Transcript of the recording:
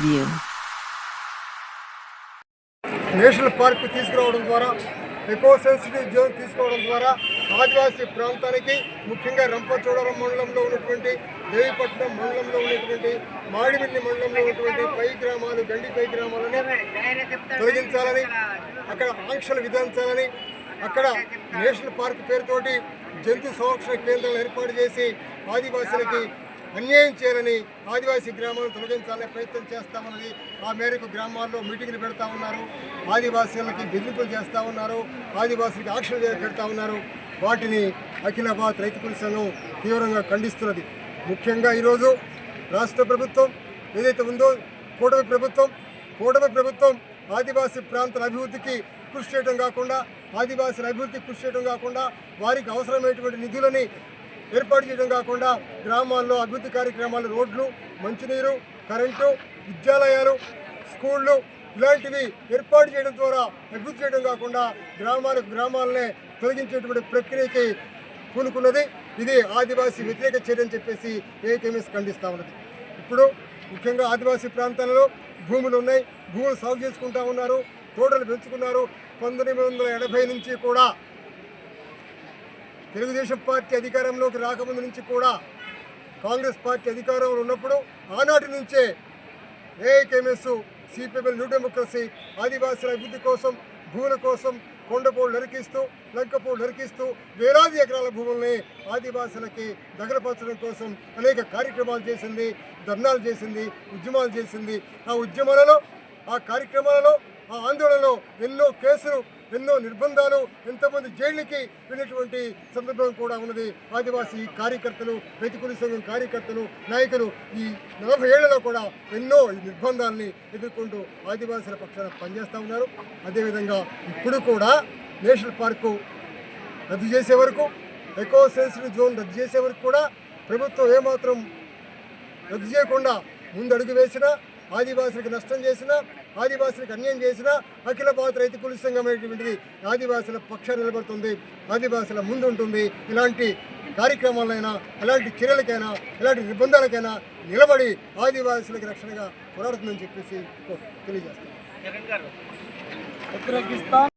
review. National park తీసుకురావడం ద్వారా echo sensitive zone తీసుకోవడం ద్వారా ఆదివాసీ ప్రాంతానికి ముఖ్యంగా రంపచోడవరం మండలంలో ఉన్నటువంటి దేవిపట్నం మండలంలో ఉన్నటువంటి మాడిమిల్లి మండలంలో ఉన్నటువంటి పై గ్రామాలు గండి పై గ్రామాలను తొలగించాలని అక్కడ ఆంక్షలు విధించాలని అక్కడ నేషనల్ పార్క్ పేరుతోటి జంతు సంరక్షణ కేంద్రాలు ఏర్పాటు చేసి ఆదివాసులకి అన్యాయం చేయాలని ఆదివాసీ గ్రామాలను తొలగించాలనే ప్రయత్నం చేస్తామన్నది ఆ మేరకు గ్రామాల్లో మీటింగ్లు పెడతా ఉన్నారు. ఆదివాసీలకి బెదిరింపులు చేస్తూ ఉన్నారు. ఆదివాసీలకి ఆక్షలు పెడతా ఉన్నారు. వాటిని అఖిలాబాద్ రైతు కుల తీవ్రంగా ఖండిస్తున్నది. ముఖ్యంగా ఈరోజు రాష్ట్ర ప్రభుత్వం ఏదైతే ఉందో కూటమి ప్రభుత్వం కూటమి ప్రభుత్వం ఆదివాసీ ప్రాంతాల అభివృద్ధికి కృషి చేయడం కాకుండా ఆదివాసీల అభివృద్ధికి కృషి చేయడం కాకుండా వారికి అవసరమైనటువంటి నిధులని ఏర్పాటు చేయడం కాకుండా గ్రామాల్లో అభివృద్ధి కార్యక్రమాలు రోడ్లు మంచినీరు కరెంటు విద్యాలయాలు స్కూళ్ళు ఇలాంటివి ఏర్పాటు చేయడం ద్వారా అభివృద్ధి చేయడం కాకుండా గ్రామాలకు గ్రామాలనే తొలగించేటువంటి ప్రక్రియకి పూనుకున్నది. ఇది ఆదివాసీ వ్యతిరేక చర్య అని చెప్పేసి ఏకేఎంఎస్ ఖండిస్తూ ఉన్నది. ఇప్పుడు ముఖ్యంగా ఆదివాసీ ప్రాంతాలలో భూములు ఉన్నాయి. భూములు సాగు చేసుకుంటా ఉన్నారు. తోటలు పెంచుకున్నారు. పంతొమ్మిది వందల ఎనభై నుంచి కూడా తెలుగుదేశం పార్టీ అధికారంలోకి రాకముందు నుంచి కూడా కాంగ్రెస్ పార్టీ అధికారంలో ఉన్నప్పుడు ఆనాటి నుంచే ఏఐకేఎంఎస్ సిపిఎం న్యూ డెమోక్రసీ ఆదివాసీల అభివృద్ధి కోసం భూముల కోసం కొండపోడు నరికిస్తూ లంకపోడు నరికిస్తూ వేలాది ఎకరాల భూముల్ని ఆదివాసులకి దగ్గరపరచడం కోసం అనేక కార్యక్రమాలు చేసింది ధర్నాలు చేసింది ఉద్యమాలు చేసింది. ఆ ఉద్యమాలలో ఆ కార్యక్రమాలలో ఆ ఆందోళనలో ఎన్నో ఎన్నో నిర్బంధాలు ఎంతోమంది జైళ్ళకి వెళ్ళినటువంటి సందర్భం కూడా ఉన్నది. ఆదివాసీ కార్యకర్తలు రైతుకూలి సంఘం కార్యకర్తలు నాయకులు ఈ నలభై ఏళ్ళలో కూడా ఎన్నో నిర్బంధాలని ఎదుర్కొంటూ ఆదివాసీల పక్షాన పనిచేస్తూ ఉన్నారు. అదేవిధంగా ఇప్పుడు కూడా నేషనల్ పార్కు రద్దు చేసే వరకు ఎకో సెన్సిటివ్ జోన్ రద్దు చేసే వరకు కూడా ప్రభుత్వం ఏమాత్రం రద్దు చేయకుండా ముందడుగు వేసినా ఆదివాసులకు నష్టం చేసినా ఆదివాసులకు అన్యాయం చేసినా అఖిల భారత రైతు కుల సంఘం అనేటువంటిది ఆదివాసుల పక్షాన నిలబడుతుంది ఆదివాసుల ముందు ఉంటుంది. ఇలాంటి కార్యక్రమాలైనా ఎలాంటి చర్యలకైనా ఎలాంటి నిర్బంధాలకైనా నిలబడి ఆదివాసులకు రక్షణగా పోరాడుతుందని చెప్పేసి తెలియజేస్తాను